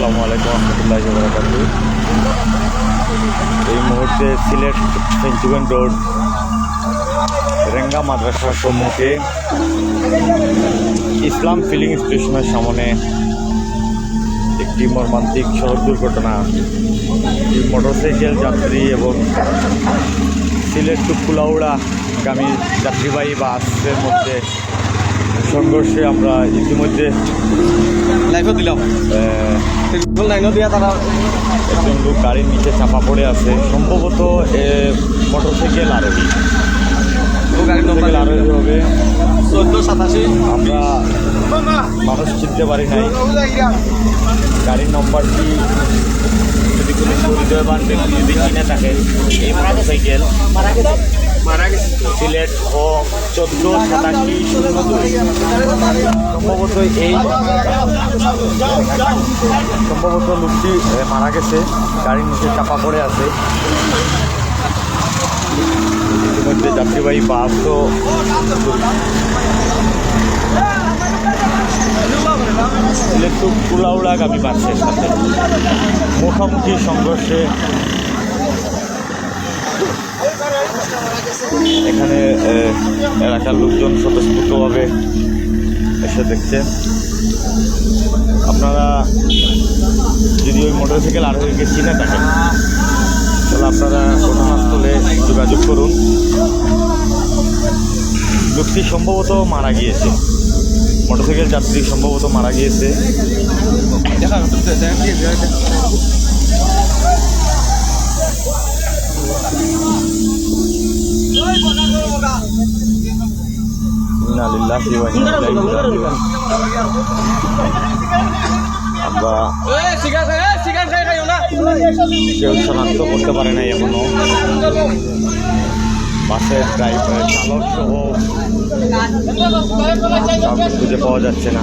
আসসালামু আলাইকুম এই মুহূর্তে সিলেট সেঞ্চুগঞ্জ রোড, রেঙ্গা মাদ্রাসার সম্মুখে ইসলাম ফিলিং স্টেশনের সামনে একটি মর্মান্তিক সড়ক দুর্ঘটনা। মোটরসাইকেল যাত্রী এবং সিলেট টু কুলাউড়া গামী যাত্রীবাহী বাসের মধ্যে সংঘর্ষে আমরা ইতিমধ্যে লাইফও দিলাম। লাইনও দিয়া তারা একজন লোক গাড়ির নিচে চাপা পড়ে আছে। সম্ভবত মোটরসাইকেল আরোহী। ও গাড়ির নম্বর মোটরসাইকেল আরোহী হবে। চোদ্দ সাতাশি। আমরা মানুষ চিনতে পারি নাই। গাড়ির নম্বরটি যদি কোনো সুবিধাবান ব্যক্তি যদি কিনে এই মোটরসাইকেল সিলেট ও চোদ্দ, সাতাশি সম্ভবত এই সম্ভবত লোকটি মারা গেছে। গাড়ির নিচে চাপা পড়ে আছে। ইতিমধ্যে যাত্রীবাহী বাসও সিলেট টু কুলাউড়াগামী বাসের সাথে মুখোমুখি সংঘর্ষে এখানে এলাকার লোকজন স্বতঃস্ফূর্তভাবে এসে দেখছেন আপনারা যদি ওই মোটরসাইকেল আরোহীকে চিনে থাকেন, তাহলে আপনারা ঘটনাস্থলে যোগাযোগ করুন। লোকটি সম্ভবত মারা গিয়েছে। মোটরসাইকেল যাত্রী সম্ভবত মারা গিয়েছে। কেউ শনাক্ত করতে পারে নাই এখনও। বাসের ড্রাইভার চালক সহ খুঁজে পাওয়া যাচ্ছে না।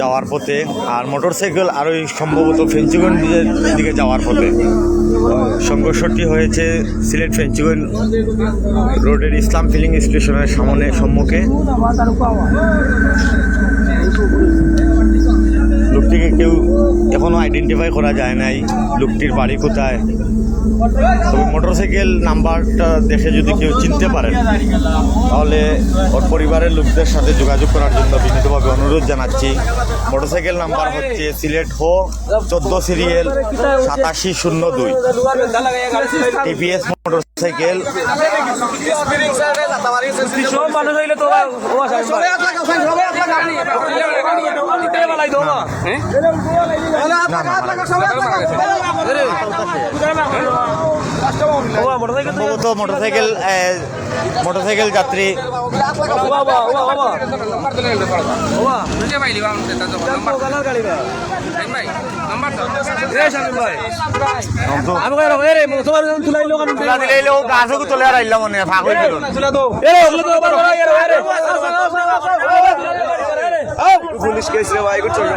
যাওয়ার পথে আর মোটরসাইকেল আরোই সম্ভবত ফেঞ্চুগঞ্জের দিকে যাওয়ার পথে। সংঘর্ষটি হয়েছে সিলেট ফেঞ্চুগঞ্জ রোডের ইসলাম ফিলিং স্টেশনের সামনে সম্মুখে। লোকটিকে কেউ এখনও আইডেন্টিফাই করা যায় নাই, লোকটির বাড়ি কোথায় তবে মোটরসাইকেল নাম্বারটা দেখে যদি কেউ চিনতে পারেন তাহলে ওর পরিবারের লোকদের সাথে যোগাযোগ করার জন্য বিনীতভাবে অনুরোধ জানাচ্ছি। মোটরসাইকেল নাম্বার হচ্ছে সিলেট হো চোদ্দ সিরিয়াল সাতাশি শূন্য দুই। টিভিএস মোটরসাইকেল সব মানুষ সম্ভবত মোটরসাইকেল এ, মোটরসাইকেল যাত্রী। তোলে আর আইলাম মনে ফাঁক হয়ে গেল পুলিশ কেস রে ভাই করছ না?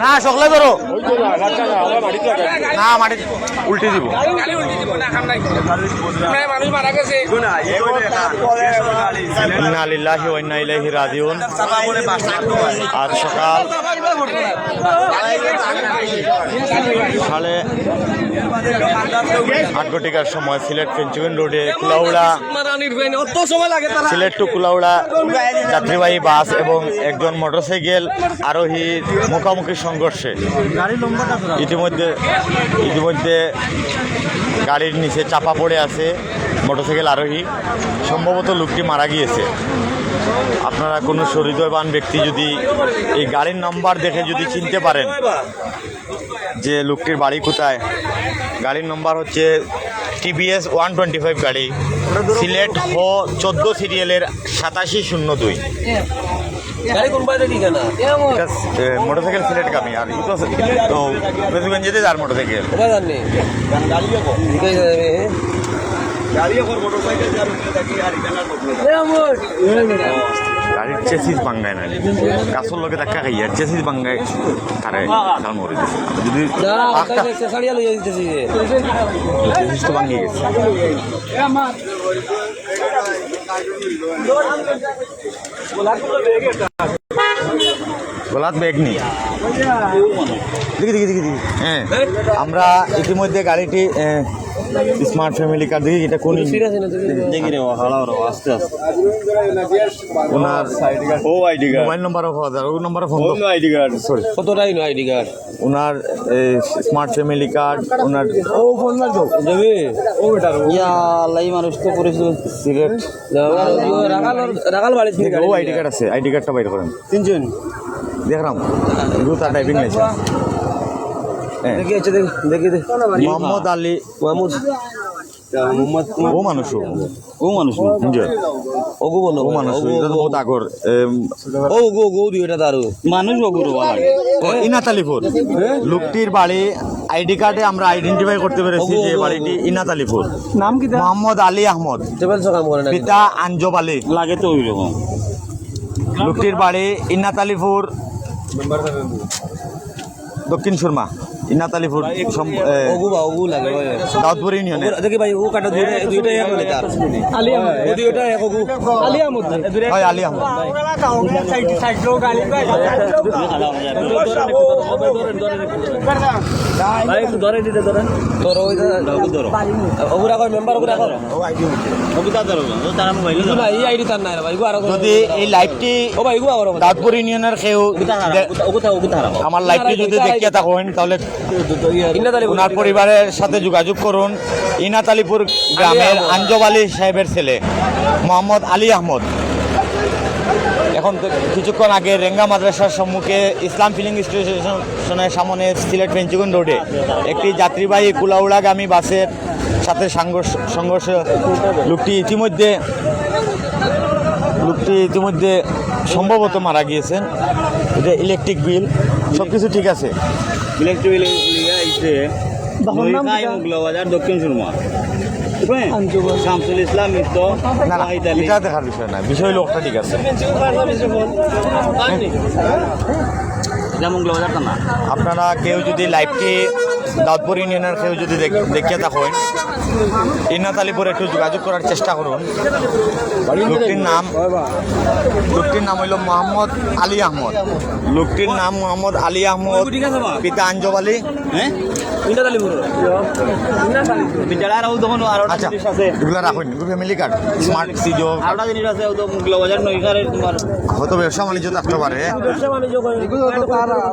না বাড়তে না বাড়তে না না সকলে ধরো না মাটি উল্টে দিব মানুষ মারা গেছে। ইন্না লিল্লাহি ওয়া ইন্না ইলাইহি রাজিউন। আজ সকাল সাড়ে আট ঘটিকার সময় সিলেট পেঞ্চুগন রোডে কুলাউড়া সিলেট টু কুলাউড়া যাত্রীবাহী বাস এবং একজন মোটরসাইকেল আরোহীর মুখোমুখি সংঘর্ষে। ইতিমধ্যে ইতিমধ্যে গাড়ির নিচে চাপা পড়ে আছে মোটরসাইকেল আরোহী। সম্ভবত লোকটি মারা গিয়েছে। আপনারা কোনো সহৃদয়বান ব্যক্তি যদি এই গাড়ির নাম্বার দেখে যদি চিনতে পারেন যে লোকটির বাড়ি কোথায় গাড়ির নম্বর হচ্ছে টিভিএস ওয়ান টোয়েন্টি ফাইভ গাড়ি সিলেট হ চোদ্দ সিরিয়ালের সাতাশি শূন্য দুই। গাড়ি কোন বাইরে দিকে না মোটরসাইকেল সিলেট কামি আর ই তো বেসুগঞ্জ যেতে যার মোটরসাইকেল। গাড়ির চেসিস বাঙ্গায় না গাছর লগে ধাক্কা খাই আর চেসিস বাঙ্গায় তারে কাল মরে দিছে যদি চেসিস তো ভাঙিয়ে গেছে। নেই। দেখি দেখি দেখি দেখি। হ্যাঁ। আমরা ইতিমধ্যে গাড়িটি স্মার্ট ফ্যামিলি কার দেখি এটা কোন দেখি রে হালা আস্তে আস্তে। ওনার ও আইডি কার্ড মোবাইল নম্বরও পাওয়া যায় ওই নম্বরে ফোন ও আইডি কার্ড সরি কতটাই নয় আইডি কার্ড ওনার স্মার্ট ফ্যামিলি কার্ড ওনার যাবে? ও বেটার ইয়া লাই মানুষ তো করেছিল সিলেট রাখাল রাখাল বাড়ি থেকে ও আইডি কার্ড আছে আইডি কার্ডটা বাইর করেন। তিনজন? দেখলাম ড্রাইভিং লাইসেন্স হ্যাঁ দেখি আছে দেখি দেখি দেখি। মোহাম্মদ আলী মাহমুদ ও মানুষ ও। ও মানুষ বুঝছ? বলো। ও মানুষ এটা তো বহুত আগর এম, ও গো গো দিও এটা দারু মানুষ ওগো রো ও, ইনাত আলিপুর লোকটির বাড়ি আইডি কার্ডে আমরা আইডেন্টিফাই করতে পেরেছি যে বাড়িটি ইনাত আলিপুর নাম কি মোহাম্মদ আলী আহমদ। পিতা আঞ্জব আলী। লাগে তো ওই রকম লোকটির বাড়ি ইনাত আলিপুর দক্ষিণ সুরমা। ইনাত আলিপুর সম- এ, ওগো লাগে দাউদপুর ইউনিয়নে দেখি ভাই ও কাটা দুইটা দুইটা এক হলে তার আলিয়া ও দুইটা এক ওগো। আলিয়া মধ্যে হয় আলী আহমদ ভাই। একটু ধরে দিতে ধরেন তোর ওই ধরো। ওগুলা কয় মেম্বার ওগুলা কর ওগুলা ধরো তার মোবাইল না এই আইডি তার নাই আর যদি এই লাইভটি ও ভাই ওগুলা করো দাউদপুর ইউনিয়নের কেউ ওগুলা হারাও আমার লাইভটি যদি দেখিয়ে থাকেন তাহলে ওনার পরিবারের সাথে যোগাযোগ করুন। ইনাত আলিপুর গ্রামের আঞ্জব আলী সাহেবের ছেলে মোহাম্মদ আলী আহমদ। এখন কিছুক্ষণ আগে রেঙ্গা মাদ্রাসার সম্মুখে ইসলাম ফিলিং স্টেশনের সামনে সিলেট পেঞ্চুগন রোডে একটি যাত্রীবাহী কুলাউড়াগামী বাসের সাথে সংঘর্ষ সংঘর্ষ লোকটি ইতিমধ্যে লোকটি ইতিমধ্যে সম্ভবত মারা গিয়েছেন এটা ইলেকট্রিক বিল সব কিছু ঠিক আছে। দক্ষিণ সুরমা। শামসুল ইসলাম মিত্র এটা দেখার বিষয় না বিষয় লোকটা ঠিক আছে। আপনারা কেউ যদি লাইভটি দাউদপুর ইউনিয়নের কেউ যদি দেখ- দেখিয়ে থাকেন ইনাত আলিপুর একটু যোগাযোগ করার চেষ্টা করুন। লোকটির নাম লোকটির নাম হইল মোহাম্মদ আলী আহমদ। লোকটির নাম মোহাম্মদ আলী আহমদ পিতা আঞ্জব আলী। হ্যাঁ? আচ্ছা এগুলো রাখুন ফ্যামিলি কার্ড স্মার্ট সিজো আরোটা জিনিস আছে তোমার হয়তো ব্যবসা বাণিজ্য থাকতে পারে?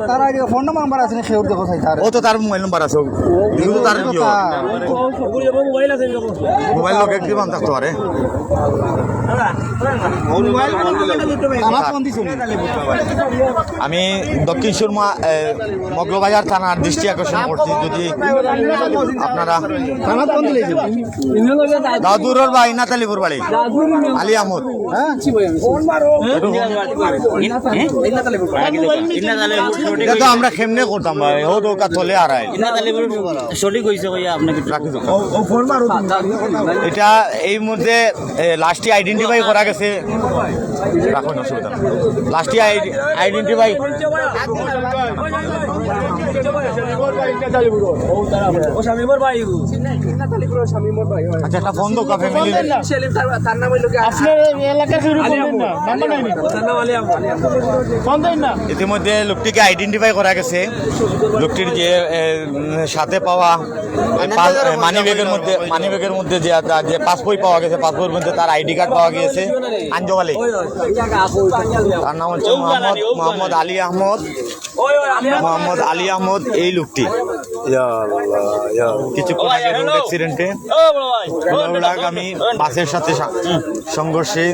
তার আগে ফোন নাম্বার আছে না সেউর দেখো চাই তার। ও তো তার মোবাইল নাম্বার আছে তার মোবাইল আছে মোবাইল লোক একটি থাকতে পারে আমি দক্ষিণ সুরমা মগলবাজার থানার দৃষ্টি আকর্ষণ করছি। যদি আপনারা দিলে বা ইনাত বাড়ি, আলী আহমদ। তো আমরা কেমনে করতাম ভাই, ও ইন্না তালে আপনাকে এটা এই মধ্যে লাস্টে আইডেন্টিফাই করা গেছে। রাখুন অসুবিধা লাস্টে আইডেন্টিফাই ও আচ্ছা একটা ফোন ফ্যামিলি দেন না। ইতিমধ্যে লোকটিকে আইডেন্টিফাই করা গেছে। লোকটির যে সাথে পাওয়া মানি ব্যাগের মধ্যে মানি ব্যাগের মধ্যে যে পাসপোর্ট পাওয়া গেছে পাসপোর্টের মধ্যে তার আইডি কার্ড পাওয়া গিয়েছে ওই জায়গা আপু তার নাম হচ্ছে মোহাম্মদ মোহাম্মদ আলী আহমদ। মোহাম্মদ আলী আহমদ এই লোকটি। কিছুক্ষণ আগে রোড অ্যাক্সিডেন্টে আমি বাসের সাথে সংঘর্ষে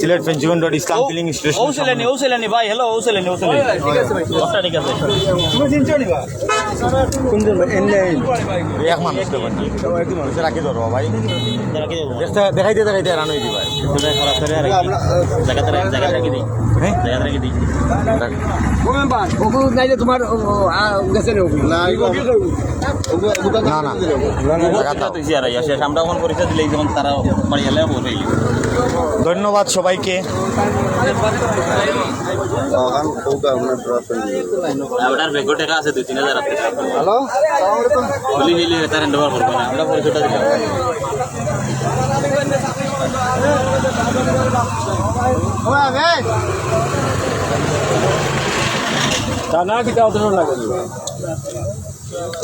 Sylhet Fenchuganj road Islam filling station ছেলেনি ও ছেলেনি ভাই হ্যালো ও ছেলেনি ও ছেলেনি ঠিক আছে ভাই। ঠিক আছে। এক মানুষ দেবেন রাখি ধরো ভাই। তারা কি দেবো দেখতে- দেখাইতে দেখাইতে হয়ে ভাই তোরা খারাপ করে রাখি জায়গাতে রাখি জায়গাতে রাখি দিই। হ্যাঁ? জায়গাতে রাখি দিই। ওকু নাইলে তোমার গেছে ওকু না না। আর ধন্যবাদ সবাইকে। হ্যালো বলি নিলে তার করব না। আমরা পরিচয়টা দিলাম।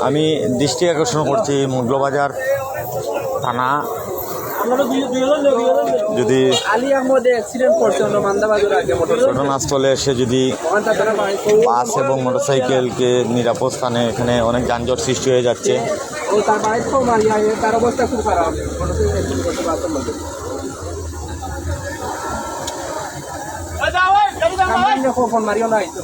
আমি দৃষ্টি আকর্ষণ করছি মুগলবাজার থানা যদি আলী আহমদ অ্যাক্সিডেন্ট করছে অন্য মান্দাবাজার আগে মোটর ঘটনাস্থলে এসে যদি বাস এবং মোটরসাইকেলকে নিরাপদ স্থানে এখানে অনেক যানজট সৃষ্টি হয়ে যাচ্ছে। তার অবস্থা খুব খারাপ। মারিও নাই তো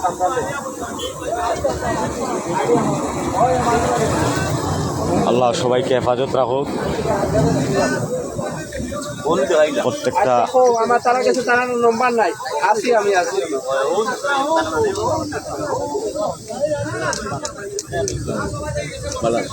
আল্লাহ সবাইকে হেফাজত রাখুক। প্রত্যেকটা দেখো আমার তারা কাছে তারা নম্বর নাই আসি আমি আসি জয়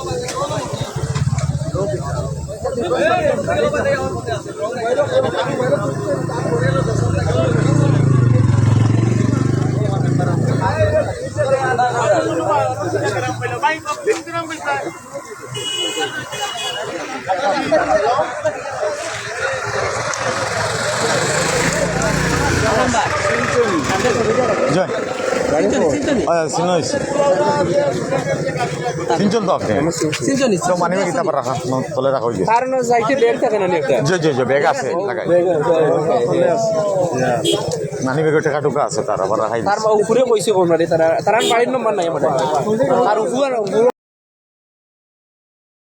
তো আপনি সিনজনি তো কিতাব রাখা তলে রাখা কারণ যাইতে বের থাকে না একটা জয় জয় জয় ব্যাগ আছে লাগাই। নানি ব্যাগের টাকা টুকা আছে তার আবার রাখাই তার উপরে কইছে কোন তারা তারা বাড়ির নম্বর নাই আমার তার উপরে